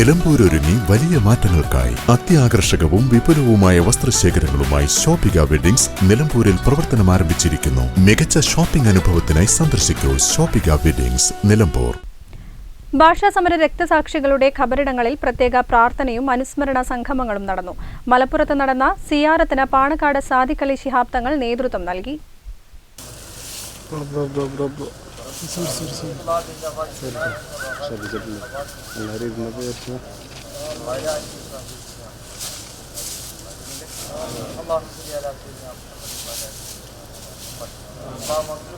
നിലമ്പൂരൊരുങ്ങി വലിയ മാറ്റങ്ങൾക്കായി അത്യാകർഷകവും വിപുലവുമായ വസ്ത്രശേഖരങ്ങളുമായി ഷോപ്പിക വെഡിങ്സ് നിലമ്പൂരിൽ പ്രവർത്തനം ആരംഭിച്ചിരിക്കുന്നു. മികച്ച ഷോപ്പിംഗ് അനുഭവത്തിനായി സന്ദർശിക്കൂ ഷോപ്പിക വെഡിങ്സ് നിലമ്പൂർ. ഭാഷാ സമര രക്തസാക്ഷികളുടെ ഖബറിടങ്ങളിൽ പ്രത്യേക പ്രാർത്ഥനയും അനുസ്മരണ സംഗമങ്ങളും നടന്നു. മലപ്പുറത്ത് നടന്ന സിയാറത്തിന് പാണക്കാട് സാദിഖലി ശിഹാബ് തങ്ങൾ നേതൃത്വം നൽകി. Bro bro bro bro. Sır sır sır. Şöyle bize bunu. Allah her yerine koyarsın. Allah bizi yerler Allah'ın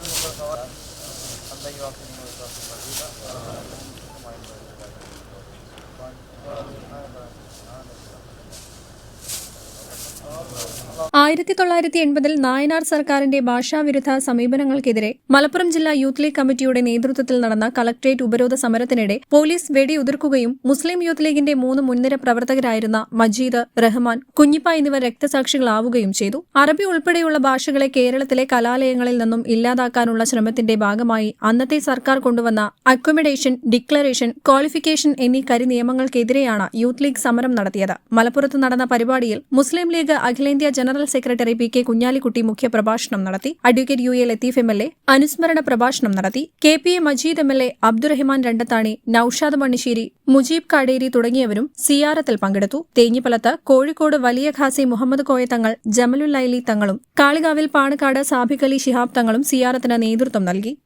ആയിരത്തി തൊള്ളായിരത്തി എൺപതിൽ നായനാർ സർക്കാരിന്റെ ഭാഷാവിരുദ്ധ സമീപനങ്ങൾക്കെതിരെ മലപ്പുറം ജില്ലാ യൂത്ത് ലീഗ് കമ്മിറ്റിയുടെ നേതൃത്വത്തിൽ നടന്ന കളക്ട്രേറ്റ് ഉപരോധ സമരത്തിനിടെ പോലീസ് വെടിയുതിർക്കുകയും മുസ്ലിം യൂത്ത് ലീഗിന്റെ മൂന്ന് മുൻനിര പ്രവർത്തകരായിരുന്ന മജീദ് റഹ്മാൻ കുഞ്ഞിപ്പ എന്നിവർ രക്തസാക്ഷികളാവുകയും ചെയ്തു. അറബി ഉൾപ്പെടെയുള്ള ഭാഷകളെ കേരളത്തിലെ കലാലയങ്ങളിൽ നിന്നും ഇല്ലാതാക്കാനുള്ള ശ്രമത്തിന്റെ ഭാഗമായി അന്നത്തെ സർക്കാർ കൊണ്ടുവന്ന അക്കോമഡേഷൻ ഡിക്ലറേഷൻ ക്വാളിഫിക്കേഷൻ എന്നീ കരിനിയമങ്ങൾക്കെതിരെയാണ് യൂത്ത് ലീഗ് സമരം നടത്തിയത്. മലപ്പുറത്ത് നടന്ന പരിപാടിയിൽ മുസ്ലിം ലീഗ് അഖിലേന്ത്യാ general secretary P K Kunhalikutty മുഖ്യപ്രഭാഷണം നടത്തി. Advocate U A Latheef M L A അനുസ്മരണ പ്രഭാഷണം നടത്തി. K P A Majeed M L A Abdurahiman Randathani Noushad Mannisseri Mujeeb Kaderi തുടങ്ങിയവരും സിയാറത്തിൽ പങ്കെടുത്തു. തേഞ്ഞിപ്പലത്ത് കോഴിക്കോട് വലിയ ഖാസി മുഹമ്മദ് കോയ തങ്ങൾ ജമലുൽ ലൈലി തങ്ങളും കാളികാവിൽ പാണക്കാട് സാബിഖ് അലി ശിഹാബ് തങ്ങളും സിയാറത്തിന് നേതൃത്വം നൽകി.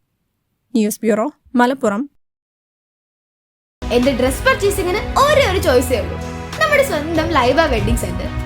News bureau Malappuram. എന്റെ ഡ്രസ് പർച്ചേസിംഗിന് ഒരേ ഒരു ചോയ്സേ ഉള്ളൂ. നമ്മുടെ സ്വന്തം Laiba wedding centre.